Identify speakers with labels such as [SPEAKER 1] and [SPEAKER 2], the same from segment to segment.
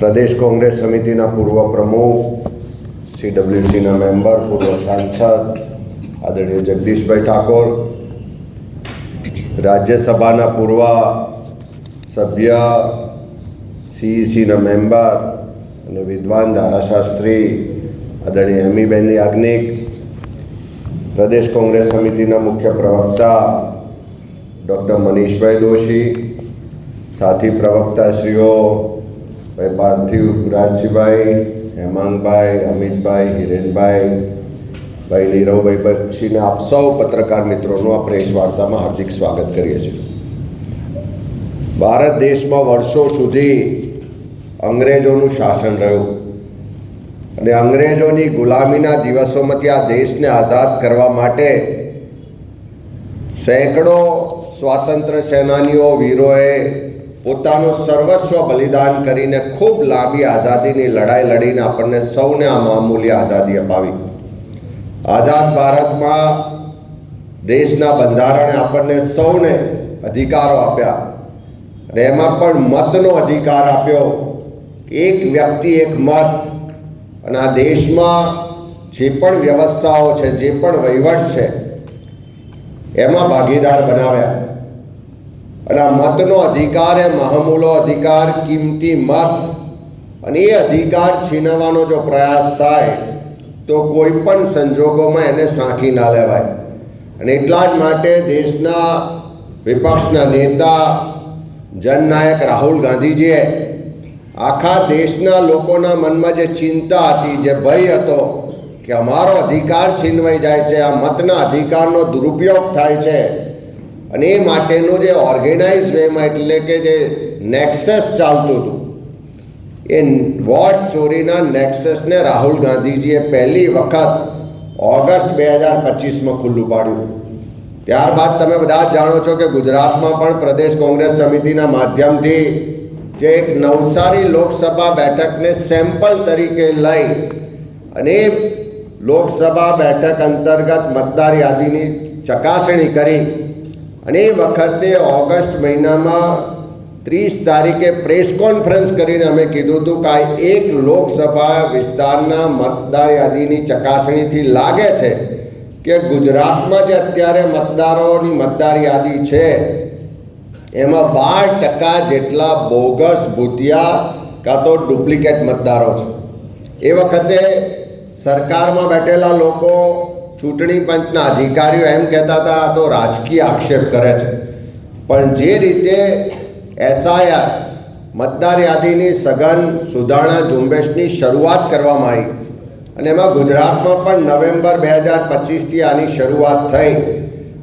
[SPEAKER 1] પ્રદેશ કોંગ્રેસ સમિતિના પૂર્વ પ્રમુખ સીડબ્લ્યુસીના મેમ્બર, પૂર્વ સાંસદ, આદરણીય જગદીશભાઈ ઠાકોર, રાજ્યસભાના પૂર્વ સભ્ય સીઈસીના મેમ્બર અને વિદ્વાન ધારાશાસ્ત્રી આદરણીય અમીબેન યાજ્ઞિક, પ્રદેશ કોંગ્રેસ સમિતિના મુખ્ય પ્રવક્તા ડૉક્ટર મનીષભાઈ દોશી, સાથી પ્રવક્તાશ્રીઓ ભાઈ પાર્થિવ રાજસિંહભાઈ હેમાંગભાઈ, અમિતભાઈ, હિરેનભાઈ, ભાઈ નીરવભાઈ બક્ષીને આપ સૌ પત્રકાર મિત્રોનું આ પ્રેસ વાર્તામાં હાર્દિક સ્વાગત કરીએ છીએ. ભારત દેશમાં વર્ષો સુધી અંગ્રેજોનું શાસન રહ્યું અને અંગ્રેજોની ગુલામીના દિવસોમાંથી આ દેશને આઝાદ કરવા માટે સેંકડો સ્વાતંત્ર્ય સેનાનીઓ, વીરોએ પોતાનું સર્વસ્વ બલિદાન કરીને ખૂબ લાંબી આઝાદીની લડાઈ લડીને આપણને સૌને આ મામૂલી આઝાદી અપાવી. આઝાદ ભારતમાં દેશના બંધારણે આપણને સૌને અધિકારો આપ્યા અને એમાં પણ મતનો અધિકાર આપ્યો. એક વ્યક્તિ, એક મત અને આ દેશમાં જે પણ વ્યવસ્થાઓ છે, જે પણ વહીવટ છે, એમાં ભાગીદાર બનાવ્યા. આ મતનો અધિકાર એ મહામૂલો અધિકાર, કિંમતી મત. અને એ અધિકાર છીનવવાનો જો પ્રયાસ થાય, તો કોઈ પણ સંજોગોમાં એને સાંખી ના લેવાય. અને એટલા જ માટે દેશના વિપક્ષના નેતા, જનનાયક રાહુલ ગાંધીજીએ આખા દેશના લોકોના મનમાં જે ચિંતા હતી, જે ભય હતો કે અમારો અધિકાર છીનવાઈ જાય છે, આ મતના અધિકારનો દુરુપયોગ થાય છે અને એ માટેનું જે ઓર્ગેનાઇઝ વેમાં એટલે કે જે નેક્સસ ચાલતું હતું, એ વોટ ચોરીના નેક્સસને રાહુલ ગાંધીજીએ પહેલી વખત ઓગસ્ટ બે હજાર પચીસમાં ખુલ્લું પાડ્યું. ત્યારબાદ તમે બધા જ જાણો છો કે ગુજરાતમાં પણ પ્રદેશ કોંગ્રેસ સમિતિના માધ્યમથી જે એક નવસારી લોકસભા બેઠકને સેમ્પલ તરીકે લઈ અને લોકસભા બેઠક અંતર્ગત મતદાર યાદીની ચકાસણી કરી અને એ વખતે ઓગસ્ટ મહિનામાં ત્રીસ તારીખે પ્રેસ કોન્ફરન્સ કરીને અમે કીધું હતું કે આ એક લોકસભા વિસ્તારના મતદાર યાદીની ચકાસણીથી લાગે છે કે ગુજરાતમાં જે અત્યારે મતદારોની મતદાર યાદી છે, એમાં બાર ટકા જેટલા બોગસ ભૂતિયા કાં તો ડુપ્લિકેટ મતદારો છે. એ વખતે સરકારમાં બેઠેલા લોકો ચૂંટણી પંચના અધિકારીઓ એમ કહેતા હતા તો રાજકીય આક્ષેપ કરે છે. પણ જે રીતે એસઆઈઆર મતદાર યાદીની સઘન સુધારણા ઝુંબેશની શરૂઆત કરવામાં આવી અને એમાં ગુજરાતમાં પણ નવેમ્બર બે હજાર પચીસથી આની શરૂઆત થઈ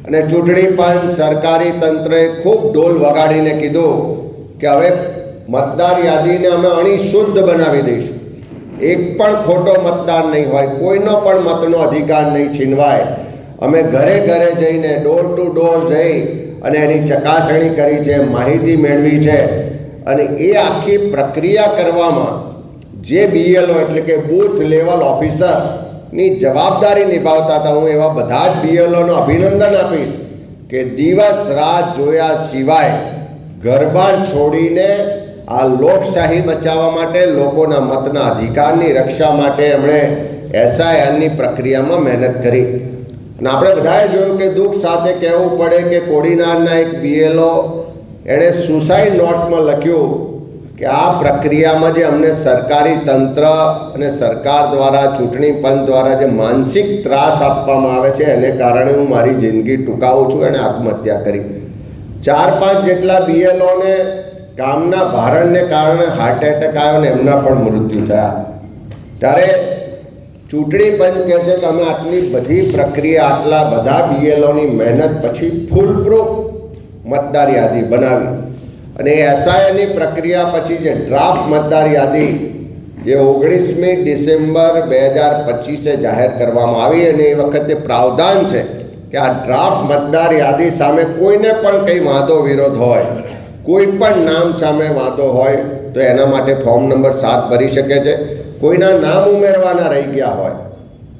[SPEAKER 1] અને ચૂંટણી પંચ સરકારી તંત્રએ ખૂબ ઢોલ વગાડીને કીધું કે હવે મતદાર યાદીને અમે અણી શુદ્ધ બનાવી દઈશું. એક પણ ખોટો મતદાર નહીં હોય, કોઈનો પણ મતનો અધિકાર નહીં છીનવાય. અમે ઘરે ઘરે જઈને ડોર ટુ ડોર જઈ અને એની ચકાસણી કરી છે, માહિતી મેળવી છે. અને એ આખી પ્રક્રિયા કરવામાં જે બીએલઓ એટલે કે બૂથ લેવલ ઓફિસરની જવાબદારી નિભાવતા હતા, હું એવા બધા જ બીએલઓનો અભિનંદન આપીશ કે દિવસ રાત જોયા સિવાય ઘરબાર છોડીને આ લોકશાહી બચાવવા માટે, લોકોના મતના અધિકારની રક્ષા માટે એમણે એસઆઈઆરની પ્રક્રિયામાં મહેનત કરી. અને આપણે બધાએ જોયું કે દુઃખ સાથે કહેવું પડે કે કોડીનારના એક બીએલઓ એણે સુસાઇડ નોટમાં લખ્યું કે આ પ્રક્રિયામાં જે અમને સરકારી તંત્ર અને સરકાર દ્વારા, ચૂંટણી પંચ દ્વારા જે માનસિક ત્રાસ આપવામાં આવે છે, એને કારણે હું મારી જિંદગી ટૂંકાવું છું, એણે આત્મહત્યા કરી. ચાર પાંચ જેટલા બીએલઓને કામના ભારણને કારણે હાર્ટ એટેક આવ્યો ને એમના પણ મૃત્યુ થયા. ત્યારે ચૂંટણી પંચ કહે છે કે અમે આટલી બધી પ્રક્રિયા, આટલા બધા બીએલઓની મહેનત પછી ફૂલ પ્રૂફ મતદાર યાદી બનાવી. અને એ એસઆઈની પ્રક્રિયા પછી જે ડ્રાફ્ટ મતદાર યાદી, જે ઓગણીસમી ડિસેમ્બર બે હજાર પચીસે જાહેર કરવામાં આવી અને એ વખતે પ્રાવધાન છે કે આ ડ્રાફ્ટ મતદાર યાદી સામે કોઈને પણ કંઈ વાંધો, વિરોધ હોય. કોઈ પણ નામ સામે વાંધો હોય તો એના માટે ફોર્મ નંબર સાત ભરી શકે છે. કોઈના નામ ઉમેરવાના રહી ગયા હોય,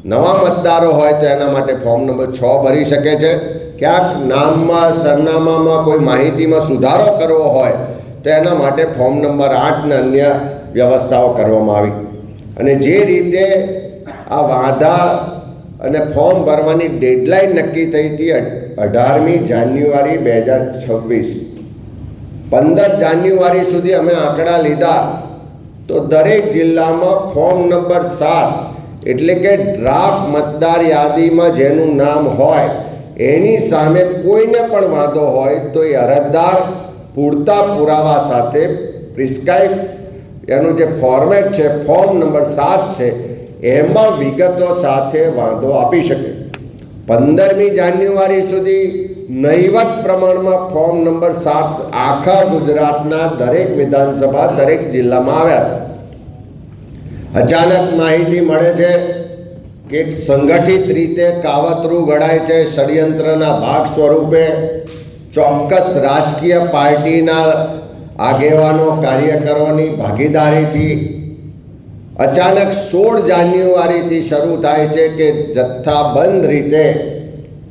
[SPEAKER 1] નવા મતદારો હોય તો એના માટે ફોર્મ નંબર છ ભરી શકે છે. ક્યાંક નામમાં, સરનામામાં કોઈ માહિતીમાં સુધારો કરવો હોય તો એના માટે ફોર્મ નંબર આઠને અન્ય વ્યવસ્થાઓ કરવામાં આવી. અને જે રીતે આ વાંધા અને ફોર્મ ભરવાની ડેડલાઇન નક્કી થઈ હતી અઢારમી જાન્યુઆરી બે હજાર છવ્વીસ પંદર જાન્યુઆરી સુધી અમે આંકડા લીધા. તો દરેક જિલ્લામાં ફોર્મ નંબર સાત, એટલે કે ડ્રાફ્ટ મતદાર યાદીમાં જેનું નામ હોય, એની સામે કોઈને પણ વાંધો હોય તો એ અરજદાર પૂરતા પુરાવા સાથે પ્રિસ્ક્રાઇબ. એનું જે ફોર્મેટ છે, ફોર્મ નંબર સાત છે, એમાં વિગતો સાથે વાંધો આપી શકે. પંદરમી જાન્યુઆરી સુધી નહીવત પ્રમાણમાં ફોર્મ નંબર સાત આખા ગુજરાતના દરેક વિધાનસભા, દરેક જિલ્લામાં આવ્યા અચાનક માહિતી મળે છે કે સંગઠિત રીતે કાવતરું ઘડાય છે ષડયંત્રના ભાગ સ્વરૂપે ચોક્કસ રાજકીય પાર્ટીના આગેવાનો, કાર્યકરોની ભાગીદારીથી અચાનક સોળ જાન્યુઆરીથી શરૂ થાય છે કે જથ્થાબંધ રીતે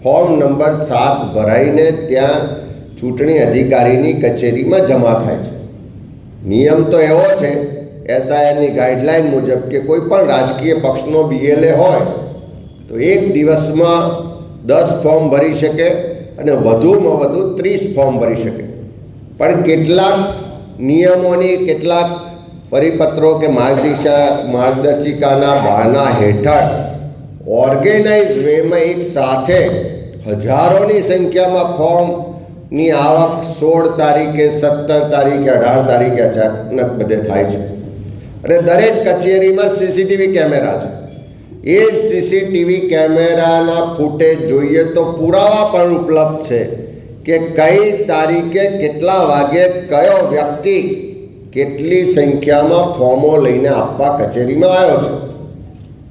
[SPEAKER 1] ફોર્મ નંબર સાત ભરાઈને ત્યાં ચૂંટણી અધિકારીની કચેરીમાં જમા થાય છે. નિયમ તો એવો છે, એસઆઈઆરની ગાઈડલાઇન મુજબ કે કોઈ પણ રાજકીય પક્ષનો બીએલએ હોય, તો એક દિવસમાં દસ ફોર્મ ભરી શકે અને વધુમાં વધુ ત્રીસ ફોર્મ ભરી શકે. પણ કેટલાક નિયમોની કેટલાક પરિપત્રો કે માર્ગદર્શા માર્ગદર્શિકાના બહાના હેઠળ ઓર્ગેનાઇઝ વેમાં એક સાથે હજારોની સંખ્યામાં ફોર્મની આવક સોળ તારીખે, સત્તર તારીખે, અઢાર તારીખે અચાનક બધે થાય છે. અને દરેક કચેરીમાં સીસીટીવી કેમેરા છે. એ સીસીટીવી કેમેરાના ફૂટેજ જોઈએ તો પુરાવા પણ ઉપલબ્ધ છે કે કઈ તારીખે કેટલા વાગે કયો વ્યક્તિ કેટલી સંખ્યામાં ફોર્મો લઈને આપવા કચેરીમાં આવ્યો છે.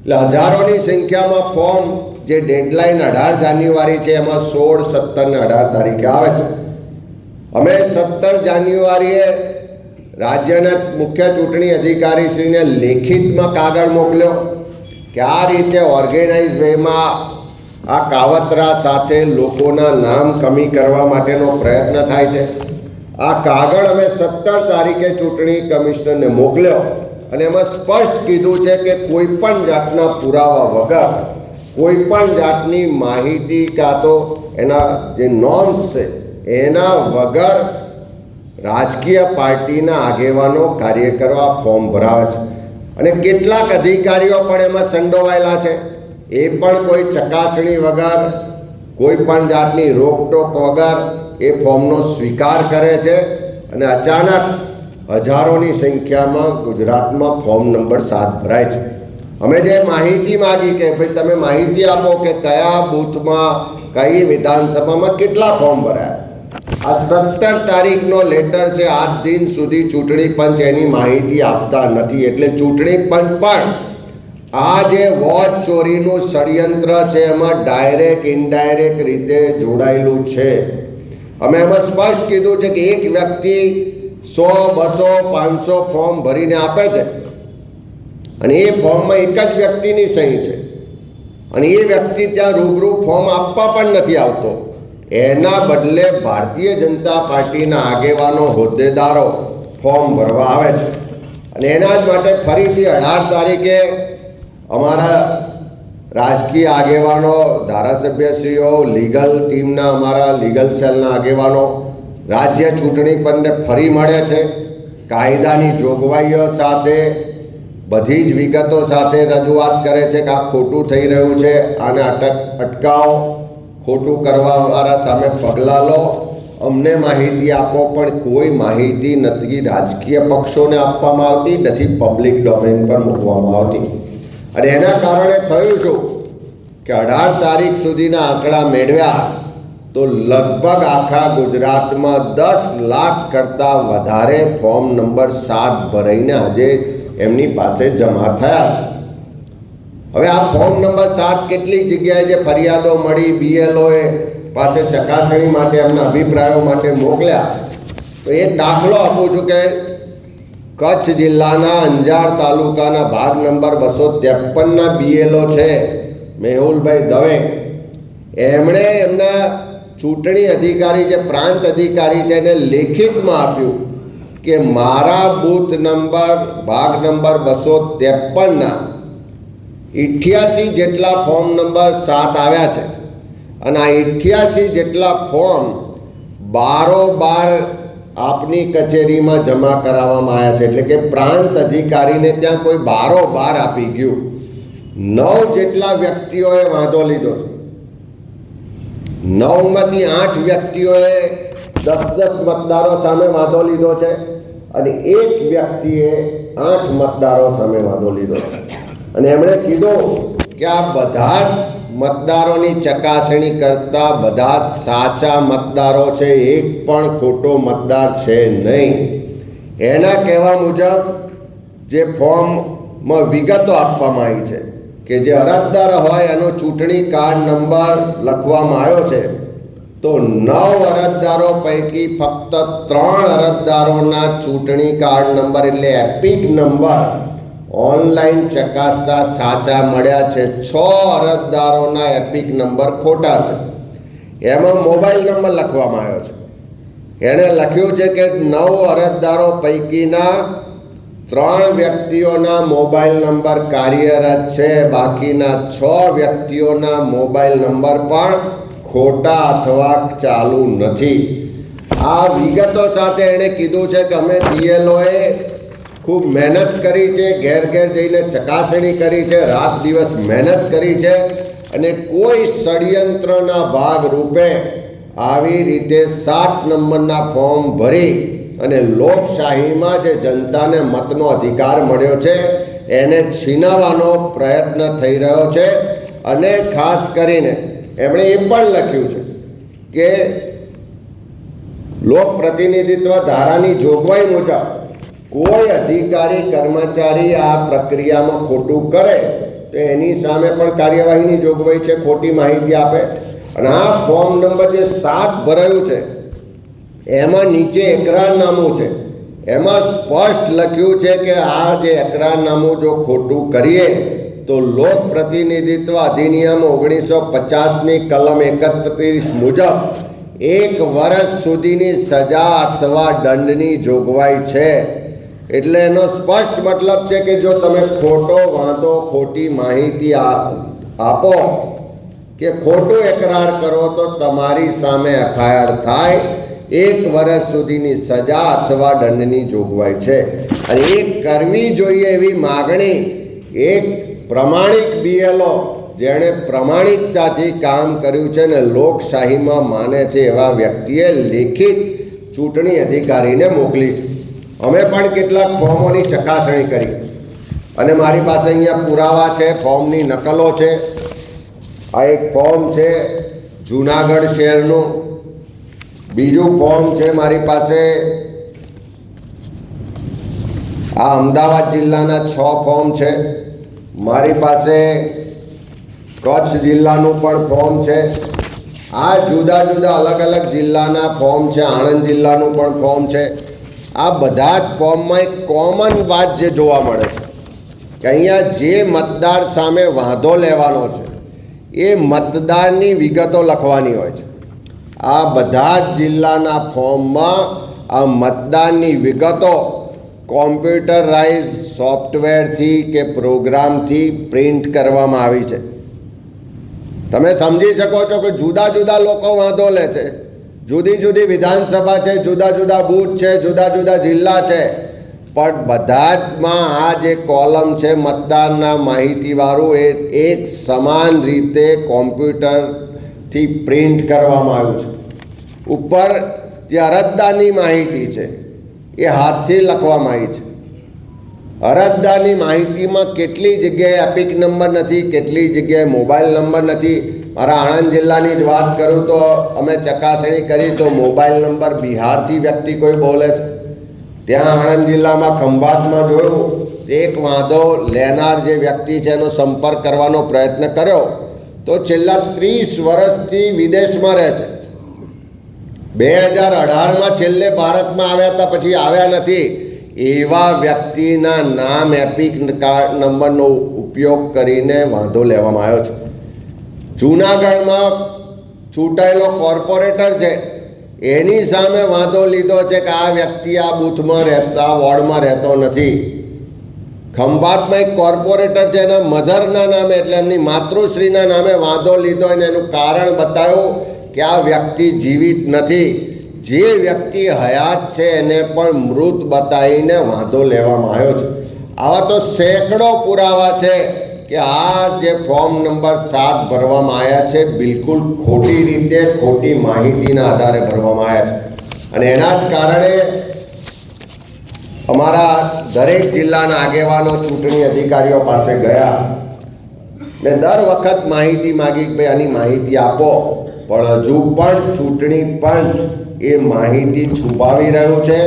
[SPEAKER 1] એટલે હજારોની સંખ્યામાં ફોર્મ જે ડેડલાઇન અઢાર જાન્યુઆરી છે, એમાં સોળ, સત્તર ને અઢાર તારીખે આવે છે. અમે સત્તર જાન્યુઆરીએ રાજ્યના મુખ્ય ચૂંટણી અધિકારીશ્રીને લેખિતમાં કાગળ મોકલ્યો કે આ રીતે ઓર્ગેનાઇઝ વેમાં આ કાવતરા સાથે લોકોના નામ કમી કરવા માટેનો પ્રયત્ન થાય છે. આ કાગળ અમે સત્તર તારીખે ચૂંટણી કમિશનરને મોકલ્યો અને એમાં સ્પષ્ટ કીધું છે કે કોઈ પણ જાતના પુરાવા વગર કોઈ પણ જાતની માહિતી કાં તો એના જે નોર્મ્સ છે, એના વગર રાજકીય પાર્ટીના આગેવાનો કાર્ય કરવા ફોર્મ ભરાવે છે. અને કેટલાક અધિકારીઓ પણ એમાં સંડોવાયેલા છે. એ પણ કોઈ ચકાસણી વગર, કોઈ પણ જાતની રોકટોક વગર એ ફોર્મનો સ્વીકાર કરે છે અને અચાનક હજારોની સંખ્યામાં ગુજરાતમાં ફોર્મ નંબર સાત ભરાય છે. અમે જે માહિતી માગી કે ભાઈ તમે માહિતી આપો કે કયા બૂથમાં, કઈ વિધાનસભામાં કેટલા ફોર્મ ભરાયા. આ સત્તર તારીખનો લેટર છે, આજ દિન સુધી ચૂંટણી પંચ એની માહિતી આપતા નથી. એટલે ચૂંટણી પંચ પણ આ જે વોટ ચોરીનું ષડયંત્ર છે, એમાં ડાયરેક્ટ, ઇનડાયરેક્ટ રીતે જોડાયેલું છે. અમે એમાં સ્પષ્ટ કીધું છે કે એક વ્યક્તિ સો, બસો, પાંચસો ફોર્મ ભરીને આપે છે. અને એ ફોર્મમાં એક જ વ્યક્તિની સહી છે. અને એ વ્યક્તિ ત્યાં રૂબરૂ ફોર્મ આપવા પણ નથી આવતો. એના બદલે ભારતીય જનતા પાર્ટીના આગેવાનો, હોદ્દેદારો ફોર્મ ભરવા આવે છે. અને એના જ માટે ફરીથી અઢાર તારીખે અમારા રાજકીય આગેવાનો, ધારાસભ્યશ્રીઓ, લીગલ ટીમના અમારા લીગલ સેલના આગેવાનો, રાજ્ય ચૂંટણી પંચને ફરી મળે છે. કાયદાની જોગવાઈઓ સાથે બધી જ વિગતો સાથે રજૂઆત કરે છે કે આ ખોટું થઈ રહ્યું છે. આને અટક, અટકાવો. ખોટું કરવાવાળા સામે પગલાં લો. અમને માહિતી આપો, પણ કોઈ માહિતી નથી. રાજકીય પક્ષોને આપવામાં આવતી, નથી પબ્લિક ડોમેન પર મૂકવામાં આવતી. અને એના કારણે થયું શું? કે અઢાર તારીખ સુધીના આંકડા મેળવ્યા, તો લગભગ આખા ગુજરાતમાં દસ લાખ કરતાં વધારે ફોર્મ નંબર સાત ભરાઈને આજે એમની પાસે જમા થયા છે. હવે આ ફોર્મ નંબર સાત કેટલીક જગ્યાએ જે ફરિયાદો મળી, બીએલઓએ પાસે ચકાસણી માટે, એમના અભિપ્રાયો માટે મોકલ્યા. તો એ દાખલો આપું છું કે કચ્છ જિલ્લાના અંજાર તાલુકાના ભાગ નંબર બસો ત્રેપનના બીએલઓ છે, મેહુલભાઈ દવે. એમણે એમના ચૂંટણી અધિકારી, જે પ્રાંત અધિકારી છે, એને લેખિતમાં આપ્યું. કે મારા બૂથ નંબર, ભાગ નંબર બસો ત્રેપનના ઇઠ્યાસી જેટલા ફોર્મ નંબર સાત આવ્યા છે. અને આ ઇઠ્યાસી જેટલા ફોર્મ બારોબાર આપની કચેરીમાં જમા કરાવવામાં આવ્યા છે. એટલે કે પ્રાંત અધિકારીને ત્યાં કોઈ બારોબાર આપી ગયું. નવ જેટલા વ્યક્તિઓએ વાંધો લીધો છે. નવમાંથી આઠ વ્યક્તિઓએ દસ દસ મતદારો સામે વાંધો લીધો છે. અને એક વ્યક્તિએ આઠ મતદારો સામે વાંધો લીધો. અને એમણે કીધું કે આ બધા જ મતદારોની ચકાસણી કરતા બધા જ સાચા મતદારો છે, એક પણ ખોટો મતદાર છે નહીં. એના કહેવા મુજબ જે ફોર્મમાં વિગતો આપવામાં આવી છે કે જે અરજદાર હોય એનો ચૂંટણી કાર્ડ નંબર લખવામાં આવ્યો છે તો નવ અરજદારો પૈકી ફક્ત ત્રણ અરજદારોના ચૂંટણી કાર્ડ નંબર એટલે એપિક નંબર ઓનલાઈન ચકાસતા સાચા મળ્યા છે. છ અરજદારોના એપિક નંબર ખોટા છે. એમાં મોબાઈલ નંબર લખવામાં આવ્યો છે. એણે લખ્યું છે કે નવ અરજદારો પૈકીના ત્રણ વ્યક્તિઓના મોબાઈલ નંબર કાર્યરત છે. બાકીના છ વ્યક્તિઓના મોબાઈલ નંબર પણ ખોટા અથવા ચાલુ નથી. આ વિગતો સાથે એણે કીધું છે કે અમે ડીએલઓએ ખૂબ મહેનત કરી છે ઘેર ઘેર જઈને ચકાસણી કરી છે, રાત દિવસ મહેનત કરી છે અને કોઈ ષડયંત્રના ભાગ રૂપે આવી રીતે સાત નંબરના ફોર્મ ભરી અને લોકશાહીમાં જે જનતાને મતનો અધિકાર મળ્યો છે, એને છીનવવાનો પ્રયત્ન થઈ રહ્યો છે અને ખાસ કરીને એમણે એ પણ લખ્યું છે કે લોક પ્રતિનિધિત્વ ધારાની જોગવાઈ મુજબ કોઈ અધિકારી, કર્મચારી આ પ્રક્રિયામાં ખોટું કરે તો એની સામે પણ કાર્યવાહીની જોગવાઈ છે, ખોટી માહિતી આપે. અને આ ફોર્મ નંબર જે સાત ભરાયું છે, એમાં નીચે એકરારનામું છે. એમાં સ્પષ્ટ લખ્યું છે કે આ જે એકરારનામું જો ખોટું કરીએ તો લોક પ્રતિનિધિત્વ અધિનિયમ ઓગણીસો પચાસની કલમ એકત્રીસ મુજબ એક વર્ષ સુધીની સજા અથવા દંડની જોગવાઈ છે. એટલે એનો સ્પષ્ટ મતલબ છે કે જો તમે ખોટો, વાંધો, ખોટી માહિતી આપો કે ખોટો એકરાર કરો તો તમારી સામે એફઆઈઆર થાય. એક વર્ષ સુધીની સજા અથવા દંડની જોગવાઈ છે. અને એ કરવી જોઈએ એવી માગણી, એક પ્રમાણિક બીએલઓ જેણે પ્રમાણિકતાથી કામ કર્યું છે ને લોકશાહીમાં માને છે એવા વ્યક્તિએ લેખિત ચૂંટણી અધિકારીને મોકલી છે. અમે પણ કેટલાક ફોર્મોની ચકાસણી કરી. અને મારી પાસે અહીંયા પુરાવા છે, ફોર્મની નકલો છે. આ એક ફોર્મ છે જુનાગઢ શહેરનું. બીજું ફોર્મ છે મારી પાસે આ અમદાવાદ જિલ્લાના છ ફોર્મ છે. મારી પાસે કચ્છ જિલ્લાનું પણ ફોર્મ છે. આ જુદા જુદા અલગ અલગ જિલ્લાના ફોર્મ છે. આણંદ જિલ્લાનું પણ ફોર્મ છે. આ બધા જ ફોર્મમાં એક કોમન વાત જે જોવા મળે છે કે અહીંયા જે મતદાર સામે વાંધો લેવાનો છે, એ મતદારની વિગતો લખવાની હોય છે. આ બધા જ જિલ્લાના ફોર્મમાં આ મતદારની વિગતો કોમ્પ્યુટરાઇઝ સોફ્ટવેરથી કે પ્રોગ્રામથી પ્રિન્ટ કરવામાં આવી છે. તમે સમજી શકો છો કે જુદા જુદા લોકો વાંધો લે છે. જુદી જુદી વિધાનસભા છે, જુદા જુદા બૂથ છે, જુદા જુદા જિલ્લા છે. પણ બધા જમાં આ જે કોલમ છે મતદારના માહિતીવાળું એ એક સમાન રીતે કોમ્પ્યુટરથી પ્રિન્ટ કરવામાં આવ્યું છે. ઉપર જે અરજદારની માહિતી છે એ હાથથી લખવામાં આવી છે. અરજદારની માહિતીમાં કેટલી જગ્યાએ એપિક નંબર નથી, કેટલી જગ્યાએ મોબાઈલ નંબર નથી. મારા આણંદ જિલ્લાની જ વાત કરું તો અમે ચકાસણી કરી તો મોબાઈલ નંબર બિહારથી વ્યક્તિ કોઈ બોલે છે. ત્યાં આણંદ જિલ્લામાં ખંભાતમાં જોયું, એક વાંધો લેનાર જે વ્યક્તિ છે એનો સંપર્ક કરવાનો પ્રયત્ન કર્યો. તો છેલ્લા ત્રીસ વર્ષથી વિદેશમાં રહે છે. બે હજાર અઢારમાં છેલ્લે ભારતમાં આવ્યા હતા, પછી આવ્યા નથી. એવા વ્યક્તિના નામ એપિક કાર્ડ નંબરનો ઉપયોગ કરીને વાંધો લેવામાં આવ્યો છે. જૂનાગઢમાં ચૂંટાયેલો કોર્પોરેટર છે. એની સામે વાંધો લીધો છે કે આ વ્યક્તિ આ બૂથમાં રહેતા વોર્ડમાં રહેતો નથી. ખંભાતમાં એક કોર્પોરેટર છે, એના મધરના નામે, એટલે એમની માતૃશ્રીના નામે વાંધો લીધો અને એનું કારણ બતાવ્યું. કે આ વ્યક્તિ જીવિત નથી, જે વ્યક્તિ હયાત છે એને પણ મૃત બતાવીને વાંધો લેવામાં આવ્યો છે. આવા તો સેંકડો પુરાવા છે કે આ જે ફોર્મ નંબર સાત ભરવામાં આવ્યા છે, બિલકુલ ખોટી રીતે, ખોટી માહિતીના આધારે ભરવામાં આવ્યા છે. અને એના જ કારણે અમારા દરેક જિલ્લાના આગેવાનો ચૂંટણી અધિકારીઓ પાસે ગયા ને દર વખત માહિતી માગી કે ભાઈ આની માહિતી આપો. પણ હજુ પણ ચૂંટણી પંચ એ માહિતી છુપાવી રહ્યું છે.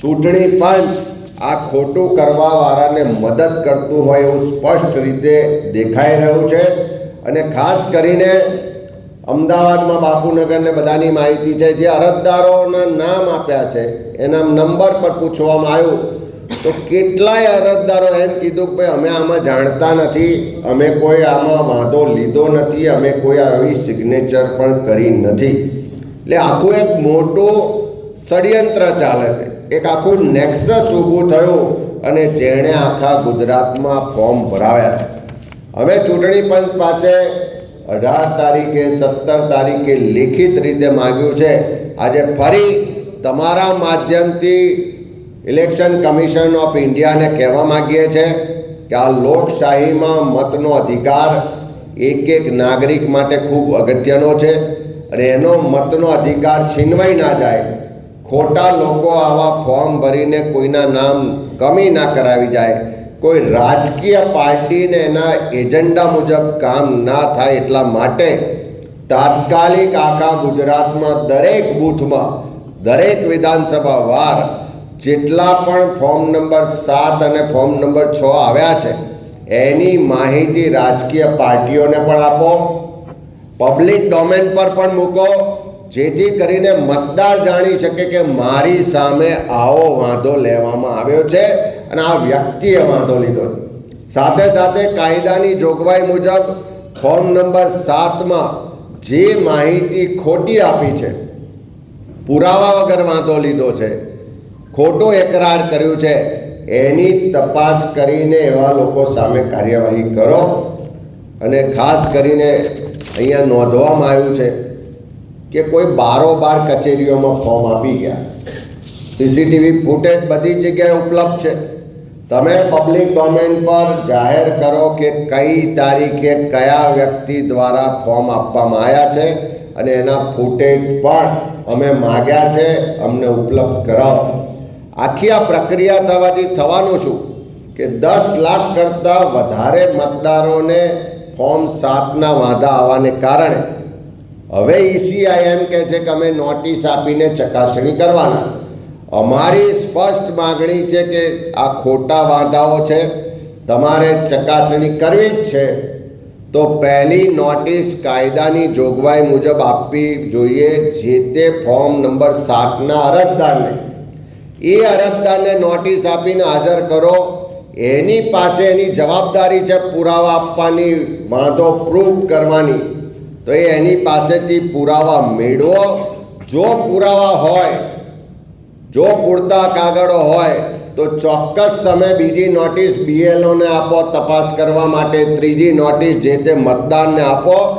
[SPEAKER 1] ચૂંટણી પંચ આ ખોટું કરવાવાળાને મદદ કરતું હોય એવું સ્પષ્ટ રીતે દેખાઈ રહ્યું છે. અને ખાસ કરીને અમદાવાદમાં બાપુનગરને બધાની માહિતી છે. જે અરજદારોના નામ આપ્યા છે, એના નંબર પર પૂછવામાં આવ્યું તો કેટલાય અરજદારો એમ કીધું કે ભાઈ, અમે આમાં જાણતા નથી, અમે કોઈ આમાં વાંધો લીધો નથી, અમે કોઈ આવી સિગ્નેચર પણ કરી નથી. એટલે આખું એક મોટું ષડયંત્ર ચાલે છે. એક આખું નેક્સસ ઊભું થયું અને જેણે આખા ગુજરાતમાં ફોર્મ ભરાવ્યા હવે ચૂંટણી પંચ પાસે અઢાર તારીખે, સત્તર તારીખે લેખિત રીતે માગ્યું છે, આજે ફરી તમારા માધ્યમથી ઇલેક્શન કમિશન ઓફ ઇન્ડિયાને કહેવા માગીએ છીએ કે આ લોકશાહીમાં મતનો અધિકાર એક એક નાગરિક માટે ખૂબ અગત્યનો છે અને એનો મતનો અધિકાર છીનવાઈ ના જાય, ખોટા લોકો આવા ફોર્મ ભરીને કોઈના નામ કમી ના કરાવી જાય, કોઈ રાજકીય પાર્ટીને એના એજન્ડા મુજબ કામ ના થાય એટલા માટે તાત્કાલિક આખા ગુજરાતમાં દરેક બૂથમાં, દરેક વિધાનસભા વાર જેટલા પણ ફોર્મ નંબર સાત અને ફોર્મ નંબર છ આવ્યા છે, એની માહિતી રાજકીય પાર્ટીઓને પણ આપો. પબ્લિક ડોમેન પર પણ મૂકો, જેથી કરીને મતદાર જાણી શકે કે મારી સામે આવો વાંધો લેવામાં આવ્યો છે અને આ વ્યક્તિએ વાંધો લીધો. સાથે સાથે કાયદાની જોગવાઈ મુજબ ફોર્મ નંબર સાતમાં જે માહિતી ખોટી આપી છે, પુરાવા વગર વાંધો લીધો છે ખોટો એકરાર કર્યું છે, એની તપાસ કરીને એવા લોકો સામે કાર્યવાહી કરો. અને ખાસ કરીને અહીંયા નોંધવામાં આવ્યું છે કે કોઈ બારોબાર કચેરીઓમાં ફોર્મ આપી ગયા. સીસીટીવી ફૂટેજ બધી જગ્યાએ ઉપલબ્ધ છે. તમે પબ્લિક ડોમેન પર જાહેર કરો કે કઈ તારીખે કયા વ્યક્તિ દ્વારા ફોર્મ આપવામાં આવ્યા છે અને એના ફૂટેજ પણ અમે માગ્યા છે, અમને ઉપલબ્ધ કરાવો. આખી આ પ્રક્રિયા થવાથી થવાનું શું? કે દસ લાખ કરતાં વધારે મતદારોને ફોર્મ સાતના વાંધા આવવાને કારણે હવે ઈસીઆઈ એમ કહે છે કે અમે નોટિસ આપીને ચકાસણી કરવાના. અમારી સ્પષ્ટ માગણી છે કે આ ખોટા વાંધાઓ છે, તમારે ચકાસણી કરવી જ છે. તો પહેલી નોટિસ કાયદાની જોગવાઈ મુજબ આપવી જોઈએ, જે તે ફોર્મ નંબર સાતના અરજદારને. એ અરજદારને નોટિસ આપીને હાજર કરો. એની પાસે એની જવાબદારી છે પુરાવા આપવાની, વાંધો પ્રૂફ કરવાની. તો એ એની પાસેથી પુરાવા મેળવો. જો પુરાવા હોય, જો પૂરતા કાગળો હોય, તો ચોક્કસ તમે બીજી નોટિસ બીએલઓને આપો, તપાસ કરવા માટે ત્રીજી નોટિસ જે તે મતદારને આપો.